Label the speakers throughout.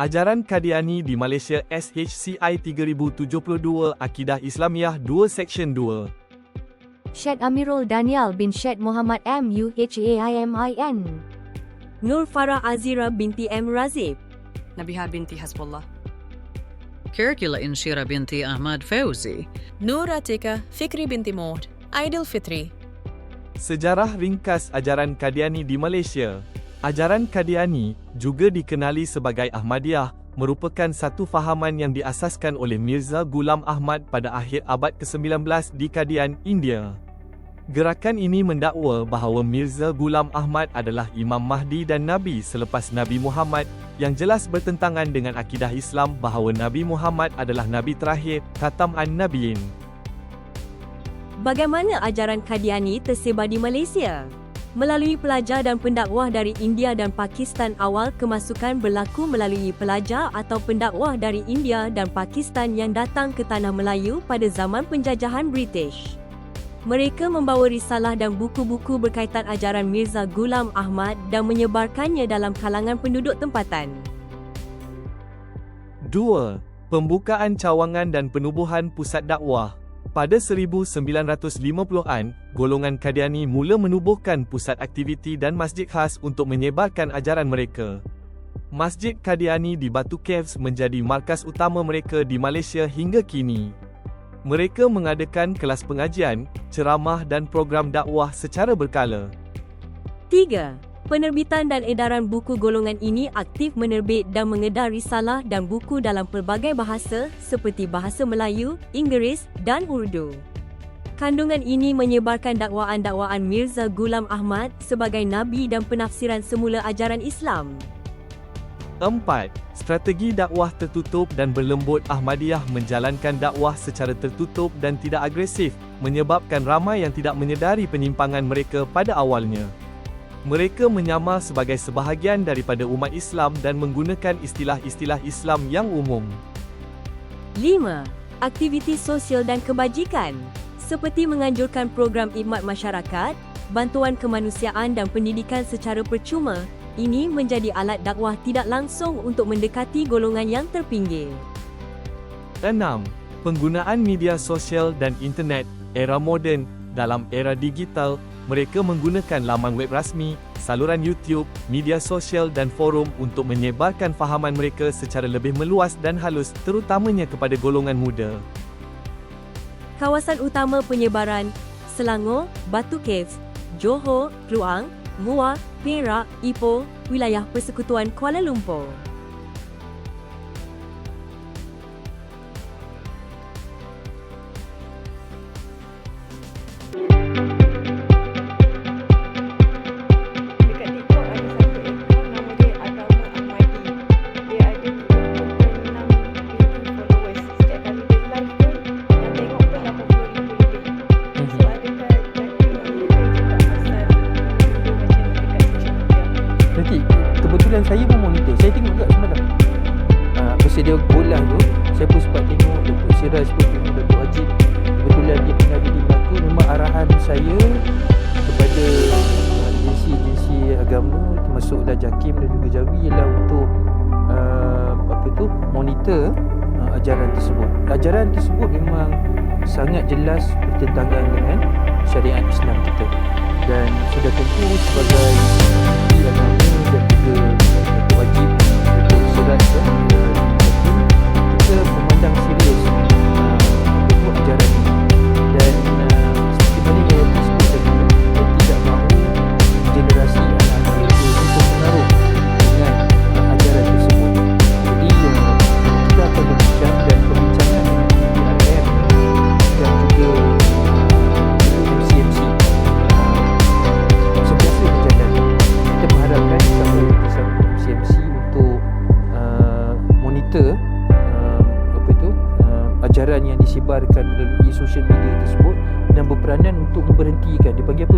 Speaker 1: Ajaran Kadiani di Malaysia SHCI 3072 Akidah Islamiah 2 Seksyen 2
Speaker 2: Syed Amirul Daniel bin Syed Muhammad M. UHAIMIN.
Speaker 3: Nur Farah Azira binti M. Razib.
Speaker 4: Nabiha binti Hasbullah.
Speaker 5: Curricula Inshira binti Ahmad Fauzi.
Speaker 6: Nur Atika Fikri binti Maud. Aidil Fitri.
Speaker 1: Sejarah ringkas ajaran Kadiani di Malaysia Ajaran Kadiani, juga dikenali sebagai Ahmadiyah, merupakan satu fahaman yang diasaskan oleh Mirza Ghulam Ahmad pada akhir abad ke-19 di Kadian, India. Gerakan ini mendakwa bahawa Mirza Ghulam Ahmad adalah Imam Mahdi dan Nabi selepas Nabi Muhammad yang jelas bertentangan dengan akidah Islam bahawa Nabi Muhammad adalah Nabi terakhir, Khatam an-Nabiyin.
Speaker 3: Bagaimana ajaran Kadiani tersebar di Malaysia? Melalui pelajar dan pendakwah dari India dan Pakistan awal kemasukan berlaku melalui pelajar atau pendakwah dari India dan Pakistan yang datang ke Tanah Melayu pada zaman penjajahan British. Mereka membawa risalah dan buku-buku berkaitan ajaran Mirza Ghulam Ahmad dan menyebarkannya dalam kalangan penduduk tempatan.
Speaker 1: 2. Pembukaan cawangan dan penubuhan pusat dakwah pada 1950-an, golongan Kadiani mula menubuhkan pusat aktiviti dan masjid khas untuk menyebarkan ajaran mereka. Masjid Kadiani di Batu Caves menjadi markas utama mereka di Malaysia hingga kini. Mereka mengadakan kelas pengajian, ceramah dan program dakwah secara berkala.
Speaker 3: 3. Penerbitan dan edaran buku golongan ini aktif menerbit dan mengedar risalah dan buku dalam pelbagai bahasa seperti bahasa Melayu, Inggeris dan Urdu. Kandungan ini menyebarkan dakwaan-dakwaan Mirza Ghulam Ahmad sebagai nabi dan penafsiran semula ajaran Islam.
Speaker 1: 4. Strategi dakwah tertutup dan berlembut Ahmadiyah menjalankan dakwah secara tertutup dan tidak agresif, menyebabkan ramai yang tidak menyedari penyimpangan mereka pada awalnya. Mereka menyamar sebagai sebahagian daripada umat Islam dan menggunakan istilah-istilah Islam yang umum.
Speaker 3: 5. Aktiviti sosial dan kebajikan seperti menganjurkan program khidmat masyarakat, bantuan kemanusiaan dan pendidikan secara percuma, ini menjadi alat dakwah tidak langsung untuk mendekati golongan yang terpinggir.
Speaker 1: 6. Penggunaan media sosial dan internet, era moden, dalam era digital, mereka menggunakan laman web rasmi, saluran YouTube, media sosial dan forum untuk menyebarkan fahaman mereka secara lebih meluas dan halus terutamanya kepada golongan muda.
Speaker 3: Kawasan utama penyebaran Selangor, Batu Caves, Johor, Kluang, Muar, Perak, Ipoh, wilayah Persekutuan Kuala Lumpur.
Speaker 7: Tersebut. Ajaran tersebut memang sangat jelas bertentangan dengan syariat Islam kita dan sudah tentu sebagai agama dan juga Wajib Datuk Surat social media tersebut dan berperanan untuk memberhentikan. Dia panggil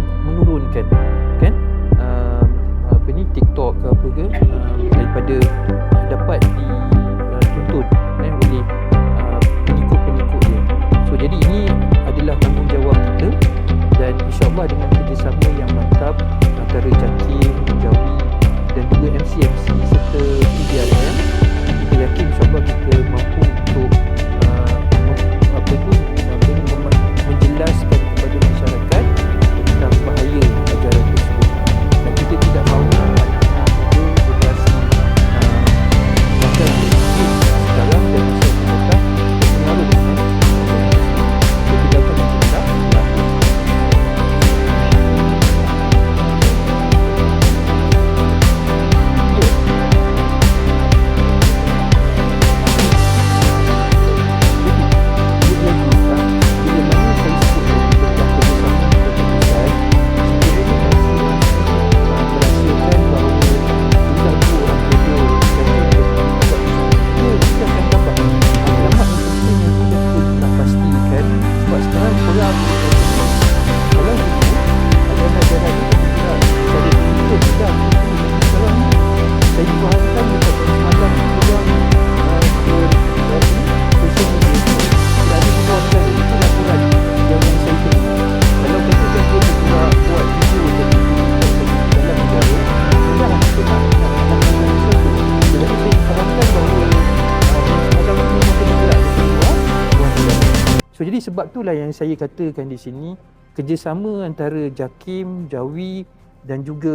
Speaker 7: sebab itulah yang saya katakan di sini kerjasama antara JAKIM, JAWI dan juga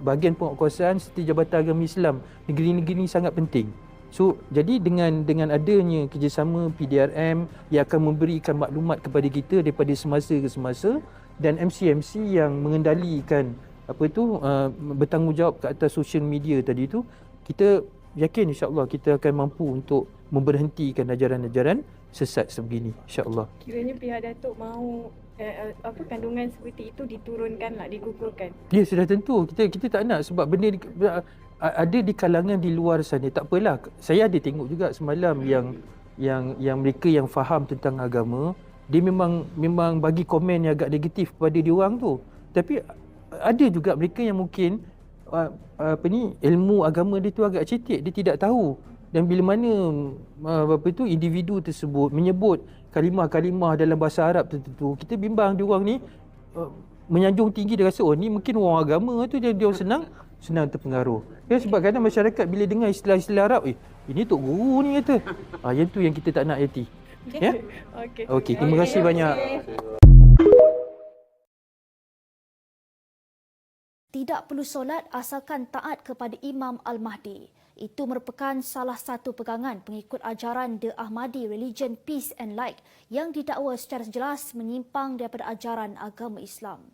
Speaker 7: bahagian penguatkuasaan serta Jabatan Agama Islam negeri-negeri ini sangat penting. So jadi dengan dengan adanya kerjasama PDRM yang akan memberikan maklumat kepada kita daripada semasa ke semasa dan MC-MC yang mengendalikan apa itu uh, bertanggungjawab ke atas social media tadi tu kita yakin insya-Allah kita akan mampu untuk memberhentikan ajaran-ajaran sesat sebegini insya-Allah.
Speaker 8: Kiranya pihak Datuk mahu eh, eh, apa kandungan seperti itu diturunkan lah, digugurkan.
Speaker 7: Ya sudah tentu. Kita kita tak nak sebab benda di, ada di kalangan di luar sana. Tak apalah. Saya ada tengok juga semalam yang yang yang mereka yang faham tentang agama dia memang memang bagi komen yang agak negatif kepada dia orang tu. Tapi ada juga mereka yang mungkin apa ni ilmu agama dia tu agak cetek. Dia tidak tahu dan bila mana uh, apa itu individu tersebut menyebut kalimah-kalimah dalam bahasa Arab tertentu kita bimbang dia orang ni uh, menyanjung tinggi dia rasa oh ni mungkin orang agama tu dia dia senang senang terpengaruh. Ya sebab kadang masyarakat bila dengar istilah-istilah Arab eh ini tok guru ni kata. Ah yang tu yang kita tak nak Yati. Ya?
Speaker 8: Okey.
Speaker 7: Okey, terima kasih banyak.
Speaker 9: Tidak perlu solat asalkan taat kepada Imam Al-Mahdi. Itu merupakan salah satu pegangan pengikut ajaran The Ahmadi Religion Peace and Light yang didakwa secara jelas menyimpang daripada ajaran agama Islam.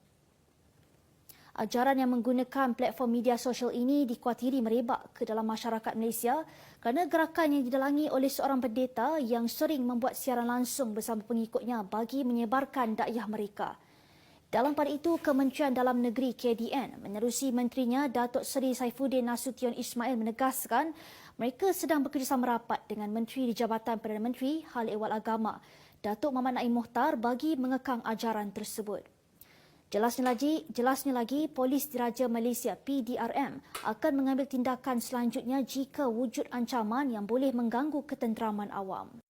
Speaker 9: Ajaran yang menggunakan platform media sosial ini dikuatiri merebak ke dalam masyarakat Malaysia kerana gerakan yang didalangi oleh seorang pendeta yang sering membuat siaran langsung bersama pengikutnya bagi menyebarkan dakwah mereka. Dalam pada itu, Kementerian Dalam Negeri KDN menerusi menterinya Datuk Seri Saifuddin Nasution Ismail menegaskan mereka sedang bekerjasama rapat dengan Menteri di Jabatan Perdana Menteri Hal Ehwal Agama Datuk Muhammad Naim Mohtar bagi mengekang ajaran tersebut. Jelasnya lagi, jelasnya lagi, Polis Diraja Malaysia PDRM akan mengambil tindakan selanjutnya jika wujud ancaman yang boleh mengganggu ketenteraman awam.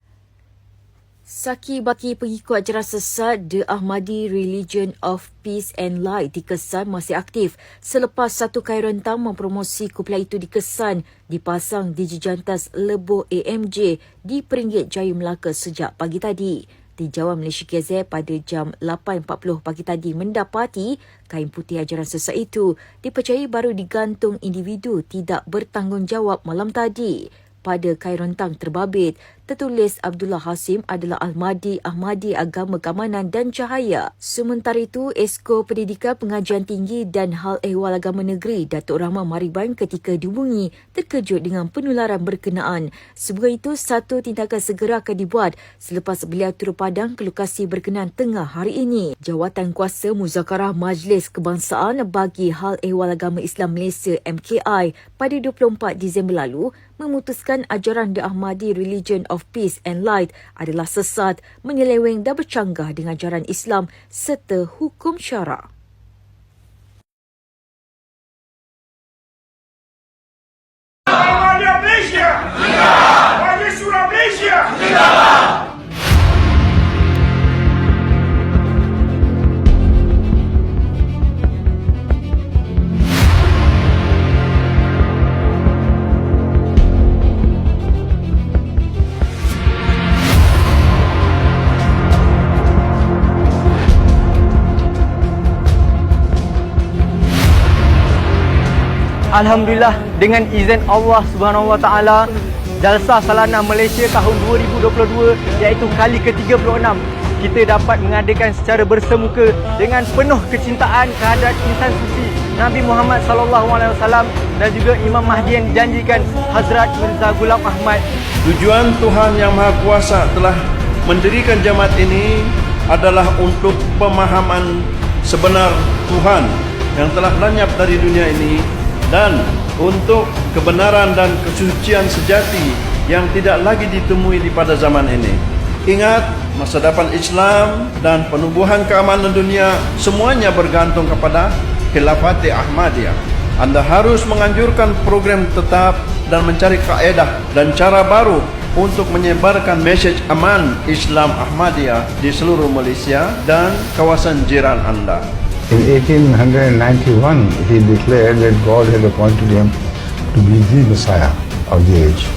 Speaker 10: Saki baki pengikut ajaran sesat The Ahmadi Religion of Peace and Light dikesan masih aktif selepas satu kain rentang mempromosi kumpulan itu dikesan dipasang di jejantas Lebo AMJ di Peringgit Jaya Melaka sejak pagi tadi. Di Jawa Malaysia KZ pada jam 8.40 pagi tadi mendapati kain putih ajaran sesat itu dipercayai baru digantung individu tidak bertanggungjawab malam tadi pada kain rentang terbabit tertulis Abdullah Hasim adalah Ahmadi Ahmadi Agama Keamanan dan Cahaya. Sementara itu, Esko Pendidikan Pengajian Tinggi dan Hal Ehwal Agama Negeri Datuk Rahman Mariban ketika dihubungi terkejut dengan penularan berkenaan. Sebagai itu, satu tindakan segera akan dibuat selepas beliau turut padang ke lokasi berkenaan tengah hari ini. Jawatan Kuasa Muzakarah Majlis Kebangsaan bagi Hal Ehwal Agama Islam Malaysia MKI pada 24 Disember lalu memutuskan ajaran The Ahmadi Religion of Peace and Light adalah sesat, menyeleweng dan bercanggah dengan ajaran Islam serta hukum syarak.
Speaker 11: Malaysia! Surah Malaysia!
Speaker 12: Alhamdulillah dengan izin Allah Subhanahu Wa Taala Jalsah Salana Malaysia tahun 2022 iaitu kali ke-36 kita dapat mengadakan secara bersemuka dengan penuh kecintaan kehadrat insan suci Nabi Muhammad sallallahu alaihi wasallam dan juga Imam Mahdi yang dijanjikan Hazrat Mirza Ghulam Ahmad.
Speaker 13: Tujuan Tuhan Yang Maha Kuasa telah mendirikan jamaat ini adalah untuk pemahaman sebenar Tuhan yang telah lenyap dari dunia ini dan untuk kebenaran dan kesucian sejati yang tidak lagi ditemui di pada zaman ini. Ingat, masa depan Islam dan penubuhan keamanan dunia semuanya bergantung kepada Khilafati Ahmadiyah. Anda harus menganjurkan program tetap dan mencari kaedah dan cara baru untuk menyebarkan mesej aman Islam Ahmadiyah di seluruh Malaysia dan kawasan jiran anda.
Speaker 14: In 1891, he declared that God had appointed him to be the Messiah of the age.